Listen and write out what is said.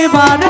একবার